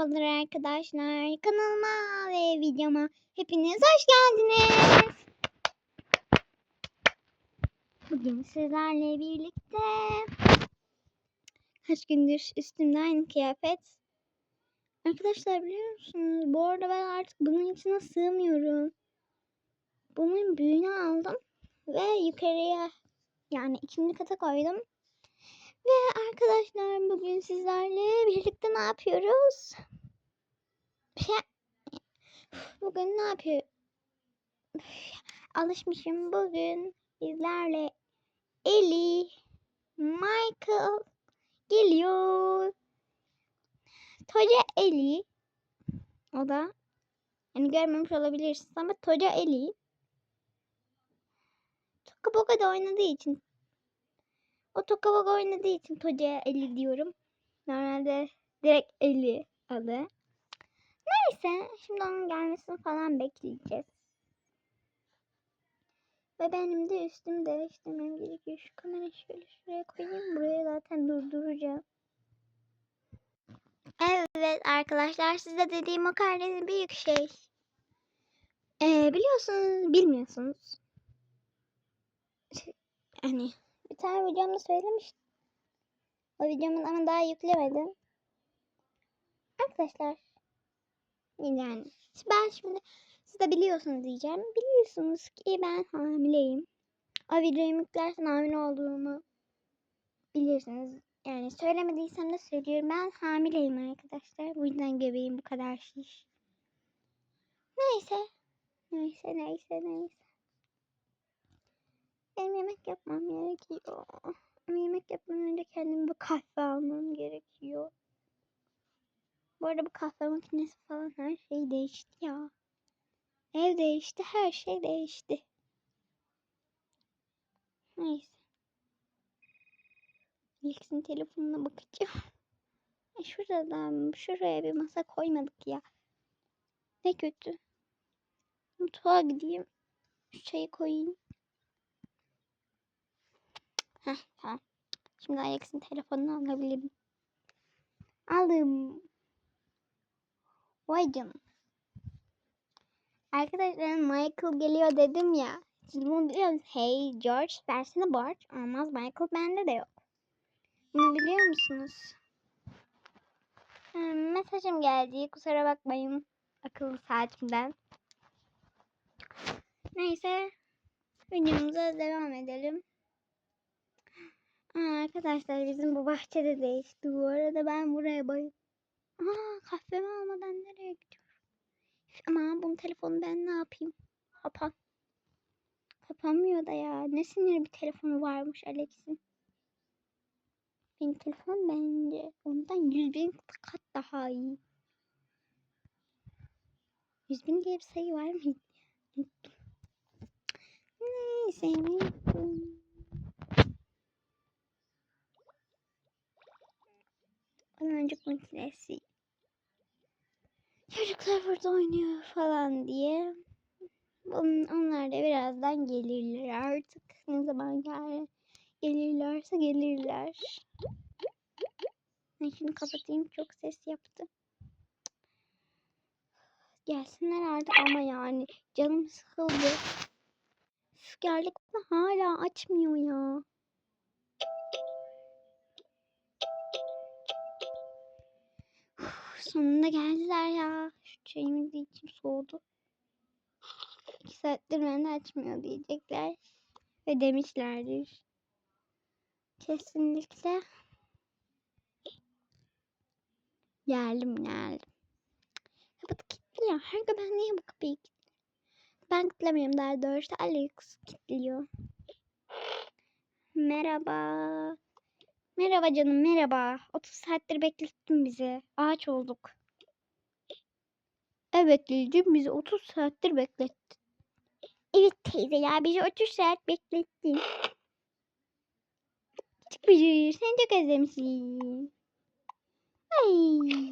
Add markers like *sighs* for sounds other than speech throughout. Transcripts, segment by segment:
Merhabalar arkadaşlar. Kanalıma ve videoma hepiniz hoş geldiniz. Bugün sizlerle birlikte kaç gündür üstümde aynı kıyafet. Arkadaşlar biliyor musunuz? Bu arada ben artık bunun içine sığmıyorum. Bunun büyüğünü aldım ve yukarıya yani ikinci kata koydum. Ve arkadaşlar bugün sizlerle birlikte ne yapıyoruz? Bugün ne yapıyor? Alışmışım bugün sizlerle Eli, Michael geliyor. Toca Eli. O da hani görmemiş olabilirsiniz ama Toca Eli. Toka Boka da oynadığı için o Tokaboga oynadığı için Toca'ya Eli diyorum. Normalde direkt Eli adı. Neyse şimdi onun gelmesini falan bekleyeceğiz. Ve benim de üstümü değiştirmem gerekiyor. Şu kamerayı şöyle şuraya koyayım. Buraya zaten durduracağım. Evet arkadaşlar size dediğim o kadar büyük şey. Ee, biliyorsunuz bilmiyorsunuz. Yani bir tane videomda söylemiştim. O videomun ama daha yüklemedim. Arkadaşlar. Yani ben şimdi siz de biliyorsunuz diyeceğim. Biliyorsunuz ki ben hamileyim. O videoyu yüklersen hamile olduğumu bilirsiniz. Yani söylemediysem de söylüyorum. Ben hamileyim arkadaşlar. Bu yüzden göbeğim bu kadar şiş. Neyse. Neyse neyse neyse. Benim yemek yapmam gerekiyor. Ama yemek yapmadan önce kendime bir kahve almam gerekiyor. Bu arada bu kahve makinesi falan her şey değişti ya. Ev değişti, her şey değişti. Neyse. Alex'in telefonuna bakacağım. *laughs* E şurada şuraya bir masa koymadık ya. Ne kötü. Mutfağa gideyim. Şu çayı koyayım. Heh, tamam. Şimdi Alex'in telefonunu alabilirim. Aldım. Vay canım. Arkadaşlar Michael geliyor dedim ya. Siz bunu biliyor musunuz? Hey George versene borç. Olmaz Michael bende de yok. Bunu biliyor musunuz? Hmm, mesajım geldi. Kusura bakmayın. Akıllı saatimden. Neyse. Videomuza devam edelim. Aa, arkadaşlar bizim bu bahçede değişti. Bu arada ben buraya bayım. Aa, kahvemi almadan nereye gidiyorum? Ama bunun telefonu ben ne yapayım? Kapan. Kapanmıyor da ya. Ne sinir bir telefonu varmış Alex'in. Benim telefon bence ondan yüz bin kat daha iyi. Yüz bin diye bir sayı var? Unuttum. Neyse. unuttum. Baloncuk makinesi. Çocuklar burada oynuyor falan diye. On- Onlar da birazdan gelirler artık. Ne zaman gel gelirlerse gelirler. Ben şunu kapatayım çok ses yaptı. Gelsinler artık ama yani canım sıkıldı. Üf, geldik hala açmıyor ya. Sonunda geldiler ya. Şu çayımız içim soğudu. İki saattir ben de açmıyor diyecekler. Ve demişlerdir. Kesinlikle. Geldim geldim. Kapı kilitli ya. Her gün ben niye bu kapıyı kilitliyorum? Ben kilitlemiyorum daha doğrusu. Alex kilitliyor. Merhaba. Merhaba canım merhaba. 30 saattir beklettin bizi. Ağaç olduk. Evet Lil'cim bizi 30 saattir beklettin. Evet teyze ya bizi 30 saat beklettin. Küçük bücür sen çok özlemişsin. Ay.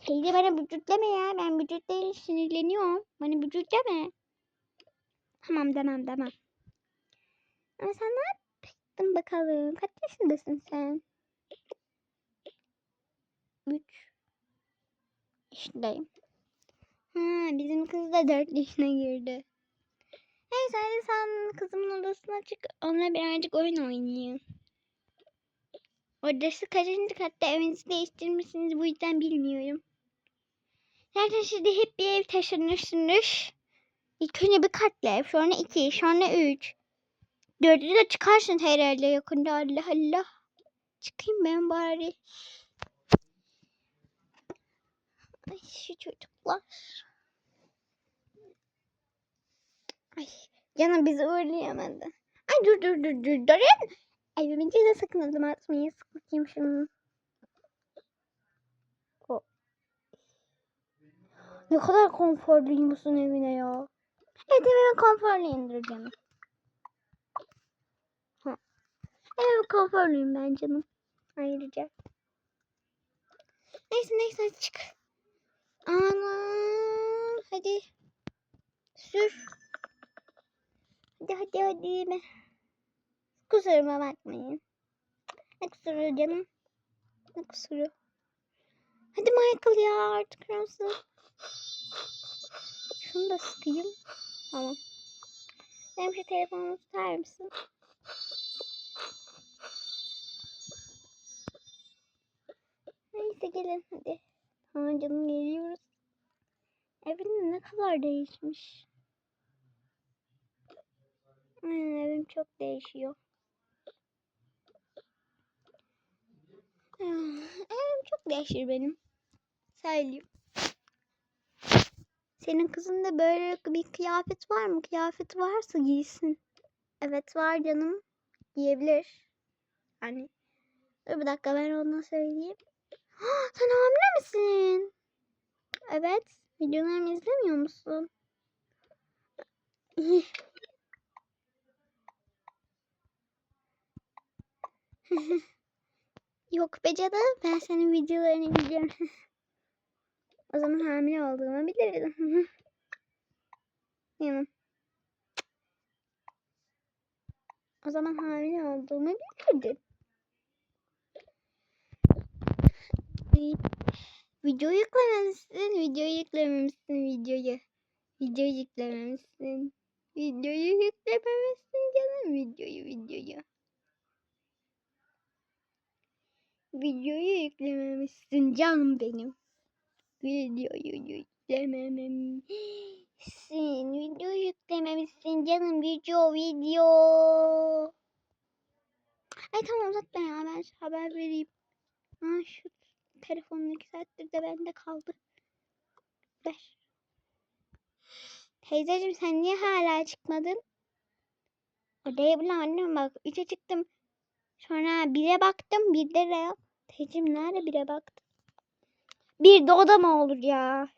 Teyze bana bücürtleme ya. Ben bücürtleyince sinirleniyorum. Bana bücürtleme. Tamam demem demem. Ama sen ne yap? Baktım bakalım. Kaç yaşındasın sen? 3 yaşındayım. Ha, bizim kız da 4 yaşına girdi. Neyse hadi sen kızımın odasına çık. Onunla birazcık oyun oynayayım. Odası kaçıncı katta evinizi değiştirmişsiniz bu yüzden bilmiyorum. Zaten şimdi hep bir ev taşınırsınız. İlk önce bir katlı ev, sonra iki, sonra üç. Dördü de çıkarsın herhalde yakında Allah Allah. Çıkayım ben bari. Ay şu çocuklar. Ay canım bizi uğurlayamadı. Ay dur dur dur dur durun. Evimin de sakın adım atmayın. Sık bakayım şunu. Ne kadar konforluymuşsun evine ya. Evet evime konforluyumdur canım. Ha. Konforluyum ben canım. Ayrıca. Neyse neyse hadi çık. Ana. Hadi. Sür. Hadi hadi hadi. Kusuruma bakmayın. Ne kusuru canım? Ne kusuru? Hadi Michael ya artık nasıl? Şunu da sıkayım. Tamam. Benim şu telefonumu tutar mısın? Neyse gelin hadi. Tamam canım geliyoruz. Evin ne kadar değişmiş. Aynen evim çok değişiyor. Ah, Evim çok değişir benim. Söyleyeyim. Senin kızında böyle bir kıyafet var mı? Kıyafet varsa giysin. Evet var canım. Giyebilir. Yani. Dur bir dakika ben ona söyleyeyim. *gasps* Sen hamile misin? Evet. Videolarımı izlemiyor musun? *laughs* Yok be canım. Ben senin videolarını izliyorum. *laughs* o zaman hamile olduğumu bilirdim. Yanım. *laughs* O zaman hamile olduğumu bilirdim. Video yüklememişsin, video yüklememişsin, videoyu. Video yüklememişsin. Videoyu yüklememişsin canım, videoyu, videoyu. Videoyu yüklememişsin canım benim. Videoyu yüklemememişsin. Video yüklememişsin canım. Video video. Ay tamam uzatma ya ben haber vereyim. Ha şu telefonun iki saattir de bende kaldı. Ver. Teyzeciğim sen niye hala çıkmadın? Odaya bile annem bak. Üçe çıktım. Sonra bire baktım. Bir de yok. Teyzeciğim nerede bire baktım? Bir de o da mı olur ya?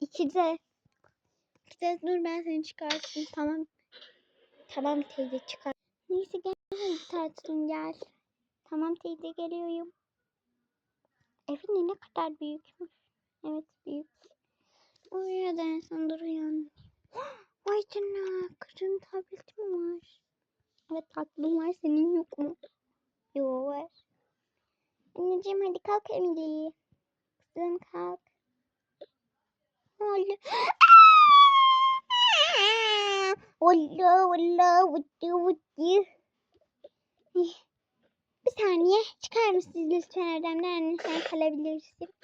İkide. İkide dur ben seni çıkartayım. Tamam. Tamam teyze çıkar. Neyse gel tatlım gel. Tamam teyze geliyorum. Evin ne kadar büyükmüş. Evet büyük. Uyuyor da en son dur uyan. *gasps* Vay canına kızın tableti mi var? Evet tatlım var senin yok mu? Yok var. Anneciğim hadi kalk Emily. Kızım kalk. Oldu? Valla valla vudu vudu. Bir saniye çıkar mısınız lütfen anne sen kalabilirsin.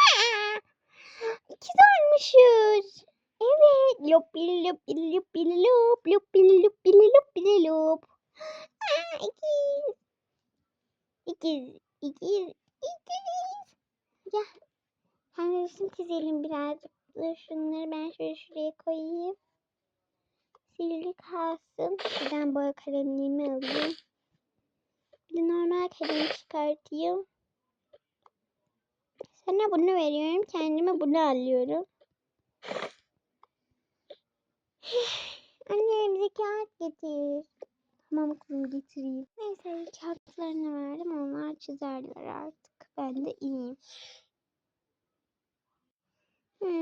Aa, İkiz olmuşuz. Evet. Lopili lopili lopili lop lopili lopili lopili lop. Aa, ikiz. İkiz. İkiz. İkiz. Ya. Hem resim çizelim birazcık. Dur şunları ben şöyle şuraya koyayım. Silgi kalsın. Buradan boya kalemliğimi alayım. Bir de normal kalem çıkartayım. Sana bunu veriyorum. Kendime bunu alıyorum. *sighs* Anne bize kağıt getir. Tamam kızım getireyim. Neyse kağıtlarını verdim. Onlar çizerler artık. Ben de iyiyim. Hmm,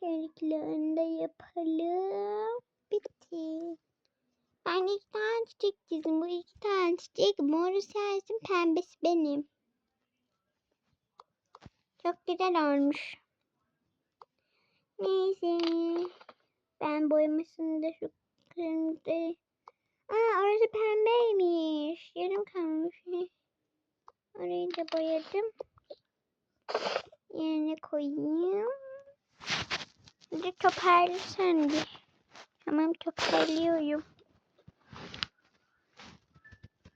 şöyle de yapalım. Bitti. Ben iki tane çiçek çizdim. Bu iki tane çiçek. Moru sensin, pembesi benim. Çok güzel olmuş. Neyse. Ben boyamasını da şu kırmızı. Aa orası pembeymiş. Yarım kalmış. *laughs* Orayı da boyadım. Yerine koyayım. Bir de toparla sen Tamam toparlıyorum.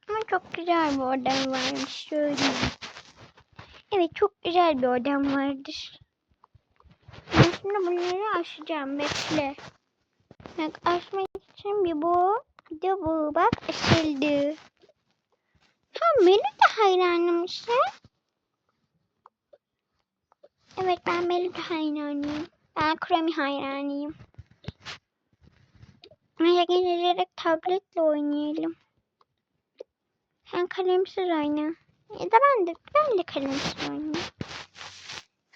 Ama çok güzel bir odam varmış. Şöyle. Evet çok güzel bir odam vardır. Ben şimdi bunları açacağım. Bekle. Bak açmak için bir bu. Bir de bu. Bak açıldı. Ha benim de hayranım işte. Evet ben benim de hayranıyım. Ben Kremi hayranıyım. Hadi gelerek tabletle oynayalım. Sen kalemsiz oyna. Ya da ben de ben de kalemsiz oynayayım.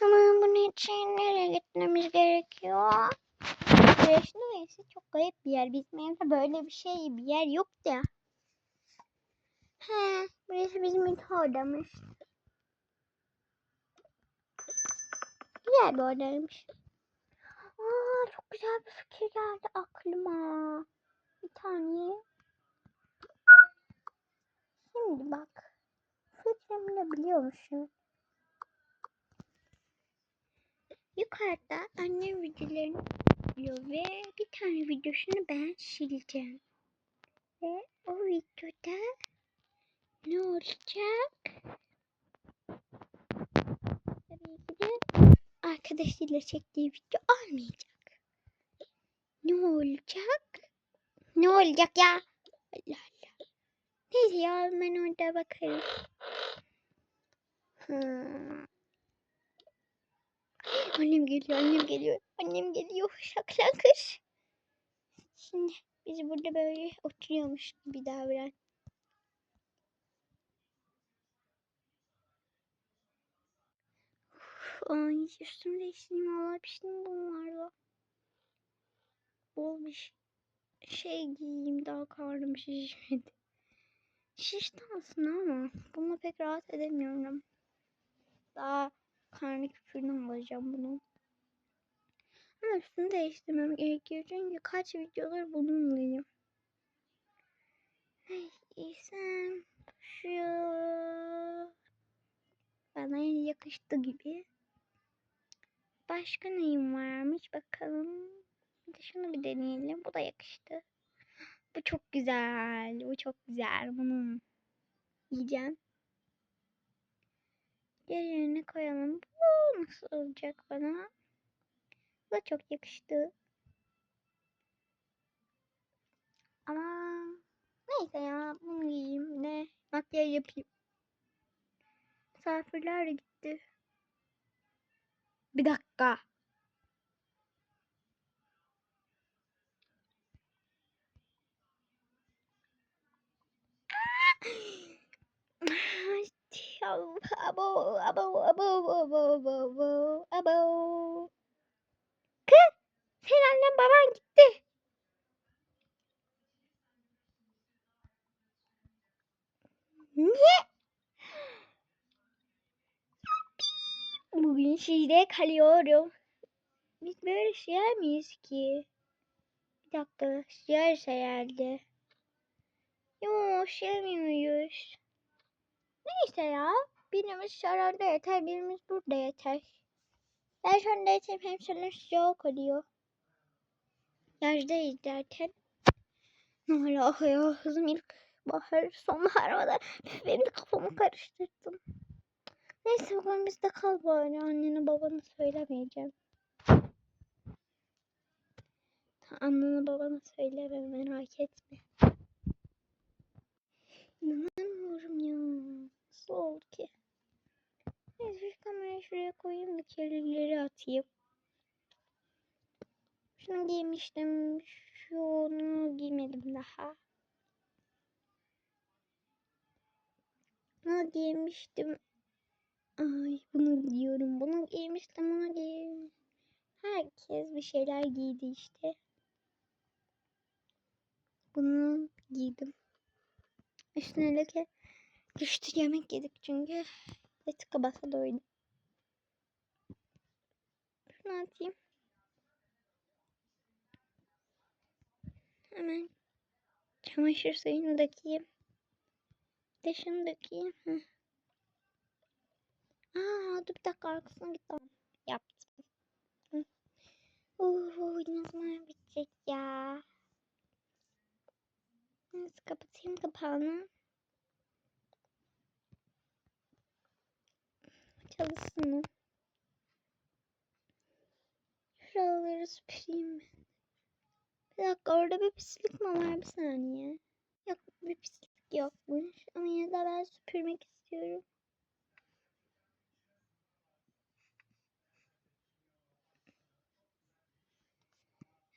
Ama bunun için nereye gitmemiz gerekiyor? Burası neyse çok garip bir yer. Bizim evde böyle bir şey bir yer yok da. He, burası bizim ilk odamız. Güzel bir odaymış. Aa, çok güzel bir fikir geldi aklıma. Bir tane. Şimdi bak. Fikrimi ne biliyor musun? Yukarıda annem videolarını diyor ve bir tane videosunu ben sileceğim. Ve o videoda ne olacak? Tabii ki de arkadaşıyla çektiği video olmayacak. Ne olacak? Ne olacak ya? Allah Allah. Neyse ya ben orada bakarım. Hmm. Annem geliyor, annem geliyor, annem geliyor. Şaklakır. Şimdi biz burada böyle oturuyormuş gibi davran. Ay üstümü değiştireyim valla piştim bunlarla. Bir şey giyeyim daha karnım şişmedi. Şişti aslında ama bununla pek rahat edemiyorum. Daha karnı küpürünü alacağım bunu. Ama üstünü değiştirmem gerekiyor çünkü kaç videolar bununlayım. İyisem şu bana yakıştı gibi. Başka neyim varmış bakalım. De şunu bir deneyelim. Bu da yakıştı. Bu çok güzel. Bu çok güzel. Bunu yiyeceğim. Yerine koyalım. Bu nasıl olacak bana? Bu da çok yakıştı. Ama neyse ya bunu giyeyim ne makyaj yapayım. Misafirler gitti. Bir dakika. Abo, abo, abo, abo, abo, abo. Kız, senin annen baban gitti. Niye? Bugün sizde kalıyorum. Biz böyle siyer miyiz ki? Bir dakika, siyeriz herhalde. Yok, siyemiyoruz. Neyse ya. Birimiz sarayda yeter, birimiz burada yeter. Ben şu anda yatayım hem sana sıcak oluyor. Yazdayız zaten. Ne ya kızım ilk bahar sonbahar o da benim kafamı karıştırdım. Neyse bugün bizde kal bari annene babana söylemeyeceğim. Annene babana söyleme merak etme. İnanamıyorum ya. Nasıl oldu ki? Neyse şu kamerayı şuraya koyayım da kirlileri atayım. Şunu giymiştim. Şunu giymedim daha. Bunu giymiştim. Ay bunu giyiyorum. Bunu giymiştim. Bunu giydim. Herkes bir şeyler giydi işte. Bunu giydim. Üstüne leke düştü yemek yedik çünkü. Ve tıka basa doydum. Şunu atayım. Hemen çamaşır suyunu dökeyim. Bir de şunu dökeyim. Aa, dur bir dakika arkasına git. Yaptım. Uuu ne zaman bitecek ya? Neyse kapatayım kapağını. Çalışsın. Şuraları süpüreyim ben. Bir dakika orada bir pislik mi var bir saniye. Yok bir pislik yokmuş ama yine de ben süpürmek istiyorum.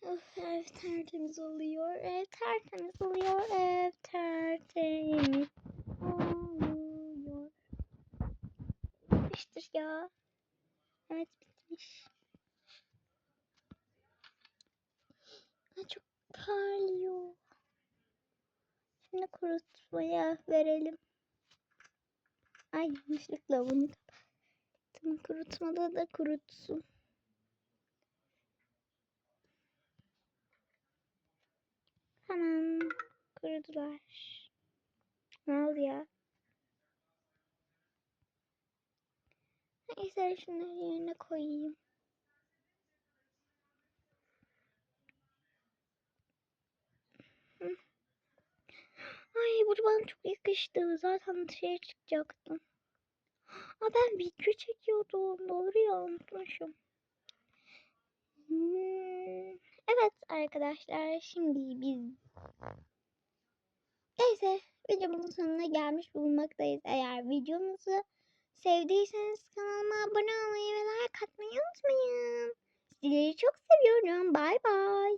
Of, ev tertemiz oluyor. Ev tertemiz oluyor. Ev tertemiz oluyor. Bitmiştir ya. Evet bitmiş. Çok parlıyor. Şimdi kurutmaya verelim. Ay yanlışlıkla bunu kapattım. Kurutmada da kurutsun. Tamam. Kurudular. Ne oldu ya? Neyse şunları yerine koyayım. Ay bu bana çok yakıştı. Zaten dışarı çıkacaktım. Aa ben video çekiyordum. Doğru ya unutmuşum. Hmm, Evet arkadaşlar şimdi biz Neyse videomuzun sonuna gelmiş bulunmaktayız. Eğer videomuzu sevdiyseniz kanalıma abone olmayı ve like atmayı unutmayın. Sizleri çok seviyorum. Bay bay.